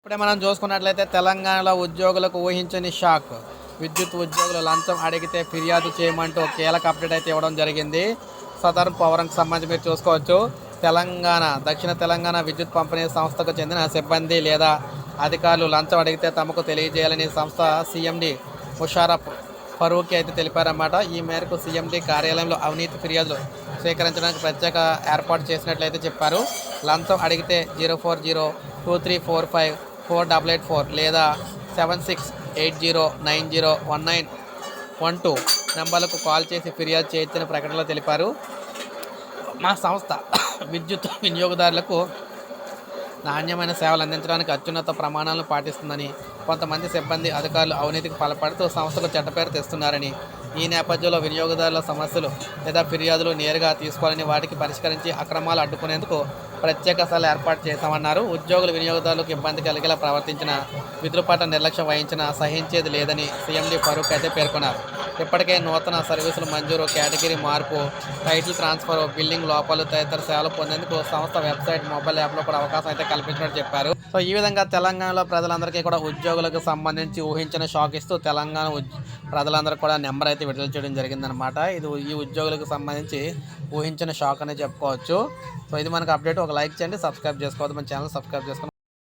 ఇప్పుడే మనం చూసుకున్నట్లయితే తెలంగాణలో ఉద్యోగులకు ఊహించని షాక్. విద్యుత్ ఉద్యోగులు లంచం అడిగితే ఫిర్యాదు చేయమంటూ కీలక అప్డేట్ అయితే ఇవ్వడం జరిగింది. సదర్న్ పవర్కి సంబంధించి మీరు చూసుకోవచ్చు. తెలంగాణ దక్షిణ తెలంగాణ విద్యుత్ పంపిణీ సంస్థకు చెందిన సిబ్బంది లేదా అధికారులు లంచం అడిగితే తమకు తెలియజేయాలని సంస్థ సీఎండి ముషారఫ్ ఫరూక్ అయితే తెలిపారన్నమాట. ఈ మేరకు సీఎండీ కార్యాలయంలో అవినీతి ఫిర్యాదులు స్వీకరించడానికి ప్రత్యేక ఏర్పాటు చేసినట్లయితే చెప్పారు. లంచం అడిగితే zero four zero two three four five four double eight four లేదా seven six eight zero nine zero one nine one two నెంబర్లకు కాల్ చేసి ఫిర్యాదు చేయొచ్చని ప్రకటనలో తెలిపారు. మా సంస్థ విద్యుత్ వినియోగదారులకు నాణ్యమైన సేవలు అందించడానికి అత్యున్నత ప్రమాణాలను పాటిస్తుందని కొంతమంది సిబ్బంది అధికారులు అవినీతికి పాల్పడుతూ సంస్థకు చెడ్డపేరు తెస్తున్నారని ఈ నేపథ్యంలో వినియోగదారుల సమస్యలు లేదా ఫిర్యాదులు నేరుగా తీసుకోవాలని వాటికి పరిష్కరించి అక్రమాలు అడ్డుకునేందుకు ప్రత్యేక సెల్ ఏర్పాటు చేశామన్నారు. ఉద్యోగులు వినియోగదారులకు ఇబ్బంది కలిగేలా ప్రవర్తించిన విధుల నిర్లక్ష్యం వహించిన సహించేది లేదని సీఎండీ ఫరూక్ అయితే పేర్కొన్నారు. ఇప్పటికే నూతన సర్వీసులు మంజూరు కేటగిరీ మార్పు టైటిల్ ట్రాన్స్ఫర్ బిల్డింగ్ లోపాలు తదితర సేవలు పొందేందుకు సంస్థ వెబ్సైట్ మొబైల్ యాప్లో కూడా అవకాశం అయితే కల్పించినట్టు చెప్పారు. సో ఈ విధంగా తెలంగాణలో ప్రజలందరికీ కూడా ఉద్యోగులకు సంబంధించి ఊహించిన షాక్ ఇస్తూ తెలంగాణ ప్రజలందరికీ ప్రజలందరూ కూడా నెంబర్ అయితే విడుదల చేయడం జరిగిందనమాట ఇది ఈ ఉద్యోగులకు సంబంధించి ఊహించిన షాక్ అనే చెప్పుకోవచ్చు. సో ఇది మనకు అప్డేట్. ఒక లైక్ చేయండి సబ్స్క్రైబ్ చేసుకోవద్దు. మన ఛానల్ సబ్స్క్రైబ్ చేసుకుని